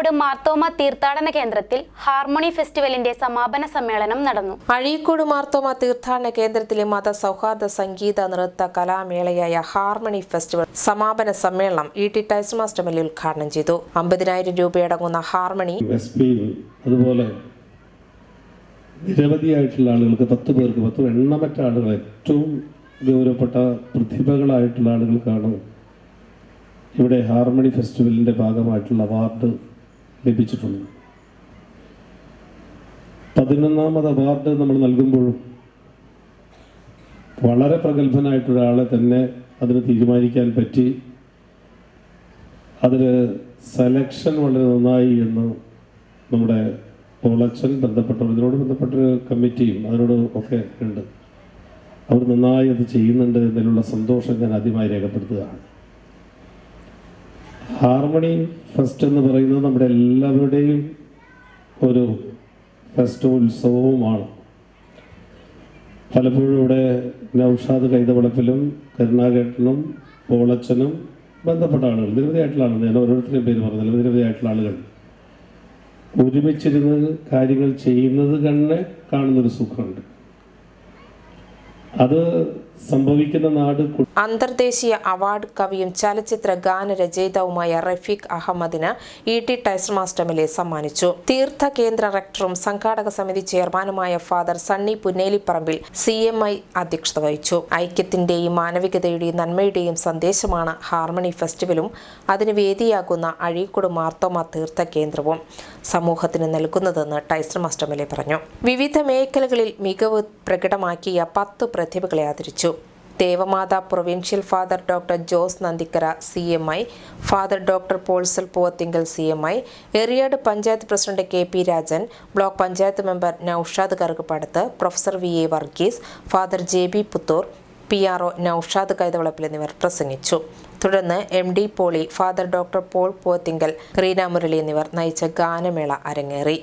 അഴീക്കോട് മാർത്തോമ തീർത്ഥാടന കേന്ദ്രത്തിൽ ഹാർമോണി ഫെസ്റ്റിവലിന്റെ സമാപന സമ്മേളനം നടന്നു. അഴീക്കോട് മാർത്തോമ തീർത്ഥാടന കേന്ദ്രത്തിലെ മത മതസൗഹാർദ്ദ സംഗീത നൃത്ത കലാമേളയായ ഹാർമണി ഫെസ്റ്റിവൽ സമാപന സമ്മേളനം ഇ ടി ടൈസ് മാസ്റ്റർ മല്ലി എൽ എ ഉദ്ഘാടനം ചെയ്തു. അമ്പതിനായിരം രൂപയടങ്ങുന്ന ഹാർമണി അതുപോലെ നിരവധിയായിട്ടുള്ള ആളുകൾക്ക് പത്ത് പേർക്ക് പത്ത് എണ്ണമറ്റ ആളുകൾ ഏറ്റവും ഗൗരവപ്പെട്ട പ്രതിഭകളായിട്ടുള്ള ആളുകൾക്കാണ് ഇവിടെ ഹാർമണി ഫെസ്റ്റിവലിന്റെ ഭാഗമായിട്ടുള്ള അവാർഡ് ലഭിച്ചിട്ടുള്ളത് പതിനൊന്നാമത് അവാർഡ് നമ്മൾ നൽകുമ്പോഴും വളരെ പ്രഗത്ഭനായിട്ടൊരാളെ തന്നെ അതിന് തീരുമാനിക്കാൻ പറ്റി. അതിൽ സെലക്ഷൻ വളരെ നന്നായി എന്ന് നമ്മുടെ പോളച്ചൻ ബന്ധപ്പെട്ടവർ ഇതിനോട് ബന്ധപ്പെട്ടൊരു കമ്മിറ്റിയും അതിനോട് ഒക്കെ ഉണ്ട്. അവർ നന്നായി അത് ചെയ്യുന്നുണ്ട് എന്നതിലുള്ള സന്തോഷം ഞാൻ ആദ്യമായി രേഖപ്പെടുത്തുകയാണ്. ഹാർമണി ഫെസ്റ്റ് എന്ന് പറയുന്നത് നമ്മുടെ എല്ലാവരുടെയും ഒരു ഫെസ്റ്റ് ഉത്സവവുമാണ്. പലപ്പോഴും ഇവിടെ നൌഷാദ് കൈതവളപ്പിലും കരുണാകേട്ടനും പോളച്ചനും ബന്ധപ്പെട്ട ആളുകൾ നിരവധിയായിട്ടുള്ള ആളുകൾ ഞാൻ ഓരോരുത്തരുടെയും പേര് പറഞ്ഞില്ല നിരവധിയായിട്ടുള്ള ആളുകൾ. ഒരുമിച്ചിരുന്ന് കാര്യങ്ങൾ ചെയ്യുന്നത് തന്നെ കാണുന്നൊരു സുഖമുണ്ട്. അത് സംഭവിക്കുന്ന നാട് അന്തർദേശീയ അവാർഡ് കവിയും ചലച്ചിത്ര ഗാനരചയിതാവുമായ റഫീഖ് അഹമ്മദിന് ഇ ടി എൽ എ സമ്മാനിച്ചു. തീർത്ഥ കേന്ദ്ര റക്ടറും സംഘാടക സമിതി ചെയർമാനുമായ father Sunny Punnelipparambil C M I അധ്യക്ഷത വഹിച്ചു. ഐക്യത്തിന്റെയും മാനവികതയുടെയും നന്മയുടെയും സന്ദേശമാണ് ഹാർമണി ഫെസ്റ്റിവലും. അതിന് വേദിയാകുന്ന അഴീക്കോട് മാർത്തോമ തീർത്ഥ കേന്ദ്രവും സമൂഹത്തിന് നൽകുന്നതെന്ന് എൽ എ പറഞ്ഞു. വിവിധ മേഖലകളിൽ മികവ് പ്രകടമാക്കിയ പത്ത് പ്രതിഭകളെ ആദരിച്ചു. Devamatha provincial father doctor Jose Nandikkara C M I. Father doctor പോൾസൽ Poovathinkal C M I. Eriyad panchayat president K P Rajan block panchayat member Noushad Karukappadath professor V A Varghese father J B Puthur P R O Noushad Kaithavalappil എന്നിവർ പ്രസംഗിച്ചു. തുടർന്ന് M D Poly father doctor Paul Poovathinkal Reena Murali എന്നിവർ നയിച്ച ഗാനമേള അരങ്ങേറി.